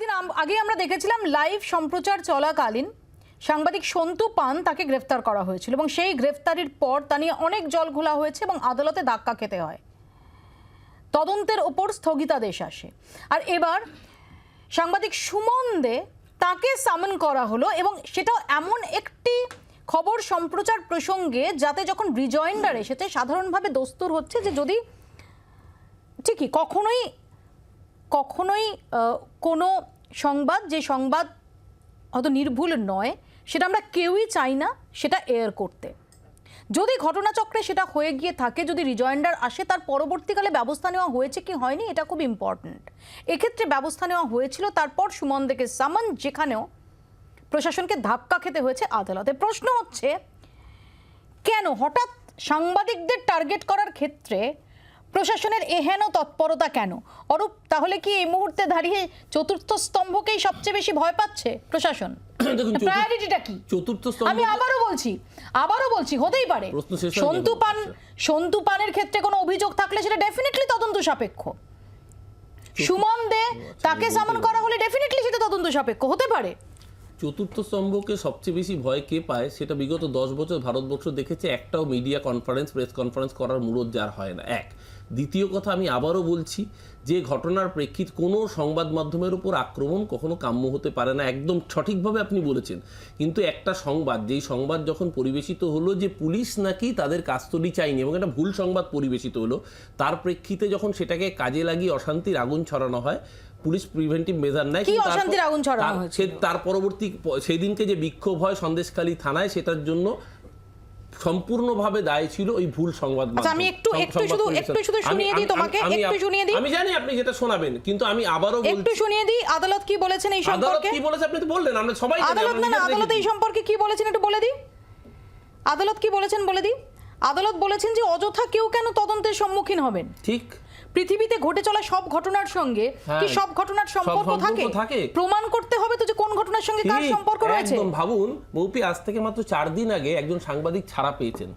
কয়েকদিন আগে আমরা দেখেছিলাম লাইভ সম্প্রচার চলাকালীন সাংবাদিক সন্তু পান তাকে গ্রেফতার করা হয়েছিল এবং সেই গ্রেফতারির পর তা নিয়ে অনেক জল ঘোলা হয়েছে এবং আদালতে ধাক্কা খেতে হয়। তদন্তের ওপর স্থগিতাদেশ আসে। আর এবার সাংবাদিক সুমন দে তাকে সামন করা হলো এবং সেটা এমন একটি খবর সম্প্রচার প্রসঙ্গে যাতে যখন রিজয়েন্ডার এসেছে, সাধারণভাবে দস্তুর হচ্ছে যে যদি ঠিকই কখনোই কখনোই কোনো সংবাদ যে সংবাদ হয়তো নির্ভুল নয়, সেটা আমরা কেউই চাই না, সেটা এয়ার করতে। যদি ঘটনাচক্রে সেটা হয়ে গিয়ে থাকে, যদি রিজয়েন্ডার আসে, তার পরবর্তীকালে ব্যবস্থা নেওয়া হয়েছে কি হয়নি, এটা খুব ইম্পর্ট্যান্ট এক্ষেত্রে ব্যবস্থা নেওয়া হয়েছিল, তারপর সুমন থেকে সামন যেখানেও প্রশাসনকে ধাক্কা খেতে হয়েছে আদালতে। প্রশ্ন হচ্ছে, কেন? হঠাৎ সাংবাদিকদের টার্গেট করার ক্ষেত্রে প্রশাসনের এহেন তৎপরতা কেন? অরূপ তাহলে কি এই মুহূর্তে দাঁড়িয়ে চতুর্থ স্তম্ভকেই সবচেয়ে বেশি ভয় পাচ্ছে প্রশাসন? প্রায়োরিটিটা কি? চতুর্থ আমি আবারও বলছি আবারও বলছি হতেই পারে। সন্তু পান সন্তু পানের ক্ষেত্রে কোনো অভিযোগ থাকলে সেটা ডেফিনেটলি তদন্ত সাপেক্ষ। সুমন দে তাকে সামন করা হলে ডেফিনেটলি সেটা তদন্ত সাপেক্ষ হতে পারে। চতুর্থ স্তম্ভকে সবচেয়ে বেশি ভয় কে পায় সেটা বিগত দশ বছর ভারতবর্ষ দেখেছে একটাও মিডিয়া কনফারেন্স প্রেস কনফারেন্স করার মুরত যার হয় না। এক দ্বিতীয় কথা আমি আবারও বলছি যে ঘটনার প্রেক্ষিত কোনো সংবাদ মাধ্যমের উপর আক্রমণ কখনো কাম্য হতে পারে না। একদম সঠিকভাবে আপনি বলেছেন। কিন্তু একটা সংবাদ যেই সংবাদ যখন পরিবেশিত হলো যে পুলিশ নাকি তাদের কাস্তডি চায়নি এবং একটা ভুল সংবাদ পরিবেশিত হলো তার প্রেক্ষিতে যখন সেটাকে কাজে লাগিয়ে অশান্তির আগুন ছড়ানো হয় পুলিশ প্রিভেন্টিভ মেজার নেয় তার- পরবর্তী প- সেই দিনকে যে বিক্ষোভ হয় সন্দেশখালী থানায় সেটার জন্য সম্পূর্ণভাবে দায়ী ছিল ওই ভুল সংবাদ আচ্ছা, আমি একটু- একটু শুধু- একটু শুধু শুনিয়ে দিই তোমাকে, একটু শুনিয়ে দিই। আমি জানি আপনি যেটা শোনাবেন কিন্তু আমি আবারও একটু শুনিয়ে দিই আদালত কি বলেছেন এই সম্পর্কে? আদালত কি বলেছে আপনি তো বললেন আমরা সবাই আদালত না না আদালত এই সম্পর্কে কি বলেছেন একটু বলে দিই। আদালত কি বলেছেন বলে দিই? আদালত বলেছেন যে অযথা কেউ কেন তদন্তের সম্মুখীন হবেন। ঠিক। পৃথিবীতে ঘটে চলা সব ঘটনার সঙ্গে কি হ্যাঁ। সব ঘটনার সম্পর্ক থাকে। প্রমাণ করতে হবে তো যে কোন ঘটনার সঙ্গে কার সম্পর্ক রয়েছে একদম ভাবুন মৌপি আজ থেকে মাত্র চার দিন আগে একজন সাংবাদিক ছাড়া পেয়েছেন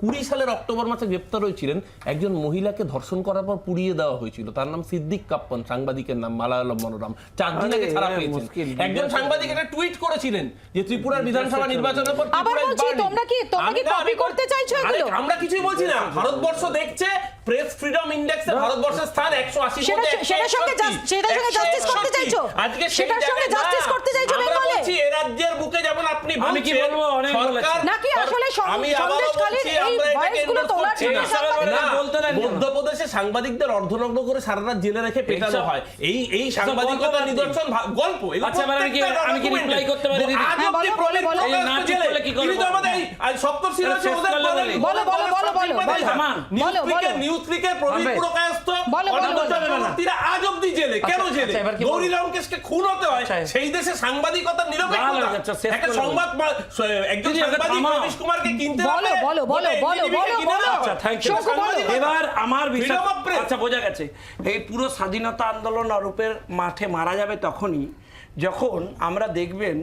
কুড়ি সালের অক্টোবর মাসে গ্রেপ্তার হয়েছিলেন একজন মহিলাকে ধর্ষণ করার পর পুড়িয়ে দেওয়া হয়েছিল তার নাম সিদ্দিক কাপ্পন সাংবাদিকের নাম মালায়ালম মনোরম চার দিন আগে ছাড়া পেয়েছেন একজন সাংবাদিক একটা টুইট করেছিলেন যে ত্রিপুরার বিধানসভা নির্বাচনের পর আবার বলছি, তোমরা কি- তোমরা কি বল- করতে চাইছো এগুলো? আমরা কিছুই বলছি না ভারতবর্ষ দেখছে প্রেস ফ্রিডম ইন্ডেক্সে ভারতবর্ষের স্থান একশো আশি সেটা- সেটার সঙ্গে সেটার সঙ্গে justice করতে চাইছো? আজকে সেটার সঙ্গে না। করতে চাইছো আমরা বেঙ্গলে? বলছি এ রাজ্যের বুকে যেমন আপনি আমি কি বলব? অনেক। সরকার- নাকি আসলে আমি আবারও বলছি, আমরা এটাকে endorse করছি না। না, বলতে দেন কেন? মধ্যপ্রদেশে সাংবাদিকদের অর্ধনগ্ন করে সারা রাত জেলে রেখে পেটানো হয় এই এই সাংবাদিকতার গল্প নিদর্শন ভা- গল্প এগুলো আচ্ছা, এবার আমি কি- প্রত্যেকটা আমি কি করতে পারি দিদি? আজ হ্যাঁ, অব্দি বলো, বলো, প্রকাশ বলো। জেলে। এই না ঠিক করলে কি তিনি তো আমাদের আজ। বলো, বলো, বলো, বলো, বলো। বলো, বলো। নিউজ ক্লিকের প্রবীণ বলো। চক্রবর্তীরা আজ অব্দি জেলে কেন আচ্ছা, জেলে আচ্ছা, গৌরী? লঙ্কেশকে খুন হতে হয় আচ্ছা। সেই দেশে সাংবাদিকতার ভালো নিরপেক্ষতা আচ্ছা, একটা সংবাদ একজন সাংবাদিক কুমারকে কিনতে বলো, বলো, বলো, বলো, বলো, বলো। আচ্ছা। থ্যাংক ইউ এবার আমার বিষয়। আচ্ছা বোঝা গেছে এই পুরো স্বাধীনতা আন্দোলন অরূপের মাঠে মারা যাবে তখনই যখন আমরা দেখবেন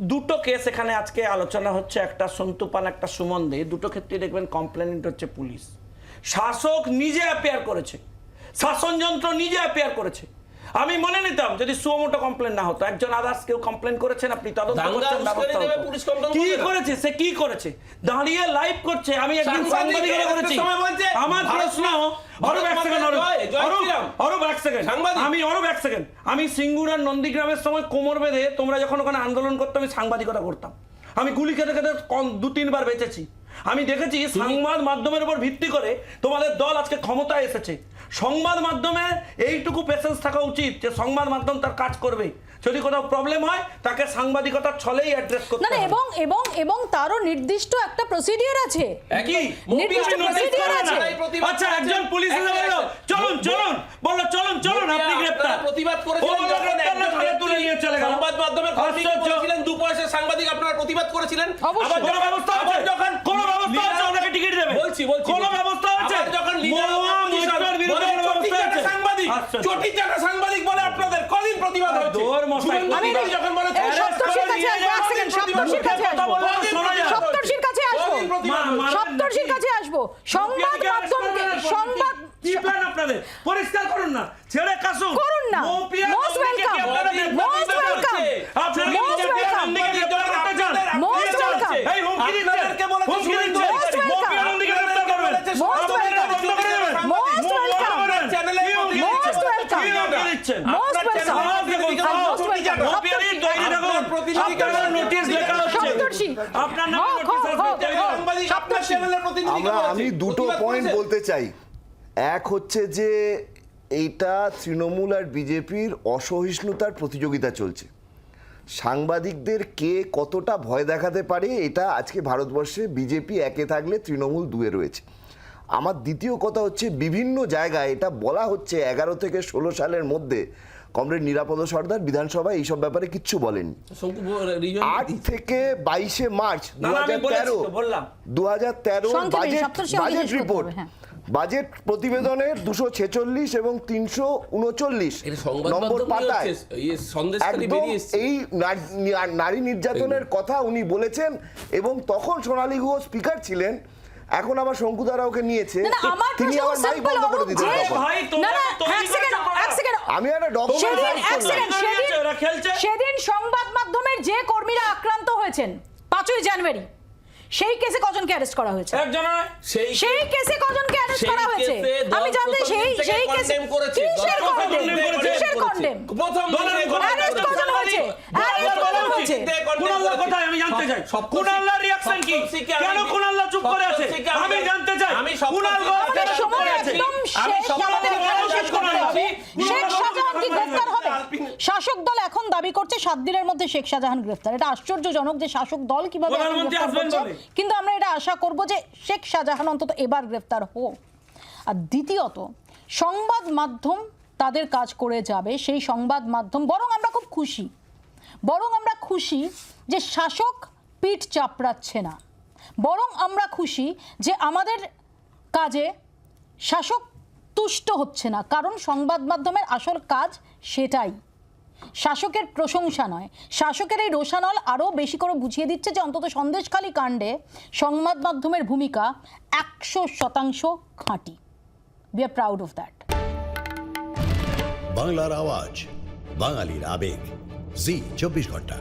দুটো কেস এখানে আজকে আলোচনা হচ্ছে, একটা সন্তুপান একটা সুমন দে। দুটো ক্ষেত্রে দেখবেন কমপ্লেনেন্ট হচ্ছে পুলিশ। শাসক নিজে অ্যাপেয়ার করেছে। শাসনযন্ত্র নিজে অ্যাপেয়ার করেছে। আমি মনে নিতাম যদি সুমোটো কমপ্লেন না হতো একজন আদার্স কেউ কমপ্লেন করেছেন আপনি তদন্ত করছেন ব্যবস্থা দেবে, হতো। কি করেছে? সে কি করেছে? দাঁড়িয়ে লাইভ করছে আমি একদিন সাংবাদিক সাংবাদিকেরা করেছি। সময় বলছে, আমার প্রশ্ন অরূপ এক সেকেন্ড শ্রীরাম। অরূপ এক সেকেন্ড সাংবাদিক। আমি অরূপ এক সেকেন্ড আমি সিঙ্গুরার নন্দীগ্রামের সময় কোমর বেঁধে তোমরা যখন ওখানে আন্দোলন করতে আমি সাংবাদিকতা করতাম। আমি গুলি খেতে খেতে দু তিনবার বেঁচেছি। আমি দেখেছি সংবাদ মাধ্যমের উপর ভিত্তি করে তোমাদের দল আজকে ক্ষমতায় এসেছে। সংবাদ মাধ্যমে এইটুকু পেশেন্স থাকা উচিত যে সংবাদ মাধ্যম তার কাজ করবে। যদি কোথাও প্রবলেম হয় তাকে সাংবাদিকতার ছলেই অ্যাড্রেস করতে না এবং এবং এবং তারও নির্দিষ্ট একটা প্রসিডিওর আছে। কি নির্দিষ্ট না? আছে। আচ্ছা একজন পুলিশ এসে বলল চলুন চলুন। বলল চলুন চলুন আপনি আপনারা প্রতিবাদ করেছিলেন যখন একজন তুলে নিয়ে চলে গেল। সংবাদ মাধ্যমের কর্মীকে আশ্চর্য। বলেছিলেন দু পয়সার সাংবাদিক আপনারা প্রতিবাদ করেছিলেন। আবার কোনো ব্যবস্থা চটি চাটা সাংবাদিক বলে আপনাদের কদিন প্রতিবাদ হচ্ছে? যখন বলে সপ্তর্ষির কাছে আসব, এক সেকেন্ড, সপ্তর্ষির কাছে আসব। সপ্তর্ষির কাছে আসব। সপ্তর্ষির কাছে আসব। সংবাদ মাধ্যমকে সংবাদ কি প্ল্যান আপনাদের? পরিষ্কার করুন না। ছেড়ে কাশুন করুন না। মৌপিয়া Most নন্দীকে কি welcome. আপনারা নোটিশ আপনারা নোটিশ লেখা হচ্ছে সপ্তর্ষি। আপনার নামে হোক, হোক, নোটিশ হোক, হচ্ছে। হোক। সাংবাদিক আপনার চ্যানেলের প্রতিনিধিকে আমরা বলেছে। আমি দুটো পয়েন্ট বলতে চাই। এক হচ্ছে যে এইটা তৃণমূল আর বিজেপির অসহিষ্ণুতার প্রতিযোগিতা চলছে। সাংবাদিকদের কে কতটা ভয় দেখাতে পারে এটা আজকে ভারতবর্ষে বিজেপি একে থাকলে তৃণমূল দুয়ে রয়েছে। আমার দ্বিতীয় কথা হচ্ছে বিভিন্ন জায়গায় এটা বলা হচ্ছে এগারো থেকে ষোলো সালের মধ্যে কমরেড নিরাপদ সর্দার বিধানসভায় এইসব ব্যাপারে কিচ্ছু বলেন। আট থেকে বাইশে মার্চ দু হাজার তেরো দু হাজার তেরো বাজেট বাজেট রিপোর্ট। বাজেট প্রতিবেদনের দুশো ছেচল্লিশ এবং তিনশো উনচল্লিশ নম্বর পাতায়। ইয়ে একদম এই নারী নির্যাতনের কথা উনি বলেছেন এবং তখন সোনালী গুহ স্পিকার ছিলেন। এখন আবার শঙ্কুদারা ওকে নিয়েছে। আমার তিনি আবার মাইক বন্ধ করে তখন। ভাই, তোমরা এক সেকেন্ড এক সেকেন্ড আমি একটা ডকুমেন্ট সেদিন এক সেকেন্ড সেদিন ওরা খেলছে। সেদিন সংবাদ মাধ্যমের যে কর্মীরা আক্রান্ত হয়েছেন পাঁচই জানুয়ারি সেই কেসে কজনকে অ্যারেস্ট করা হয়েছে? একজন। সেই সেই কেসে কজনকে অ্যারেস্ট করা হয়েছে? আমি জানতে সেই সেই কেসে করেছে। কিসের কন্ডেম দিন কিসের কন্ডেম প্রথম দিন বলেন, থেকে বলেন, condemn arrest করেছে। কজন হয়েছে? arrest বলেন, কজন বলেন, হয়েছে? কুণাল্লাহ আমি জানতে চাই। রিয়াকশন কি? কেন চুপ করে আছে আমি জানতে চাই। আমি চুপ করে আছে আমি শেষ। সব আমাদের রকম এখানে মানুষ শেষ করে আছি। শেখ শাহজাহান কি গ্রেফতার হবে? শাসক দল এখন দাবি করছে সাত দিনের মধ্যে শেখ শাহজাহান গ্রেফতার। এটা আশ্চর্যজনক যে শাসক দল কীভাবে। কিন্তু আমরা এটা আশা করব যে শেখ শাহজাহান অন্তত এবার গ্রেফতার হোক। আর দ্বিতীয়ত সংবাদ মাধ্যম তাদের কাজ করে যাবে। সেই সংবাদ মাধ্যম বরং আমরা খুব খুশি বরং আমরা খুশি যে শাসক পিঠ চাপড়াচ্ছে না। বরং আমরা খুশি যে আমাদের কাজে শাসক তুষ্ট হচ্ছে না, কারণ সংবাদ মাধ্যমের আসল কাজ সেটাই। শাসকের প্রশংসা নয়, শাসকের এই রোষানল আরও বেশি করে বুঝিয়ে দিচ্ছে যে অন্তত সন্দেশখালী কাণ্ডে সংবাদ মাধ্যমের ভূমিকা একশো শতাংশ খাঁটি। We are proud of that বাংলার আওয়াজ, বাঙালির আবেগ। জি চব্বিশ ঘণ্টা।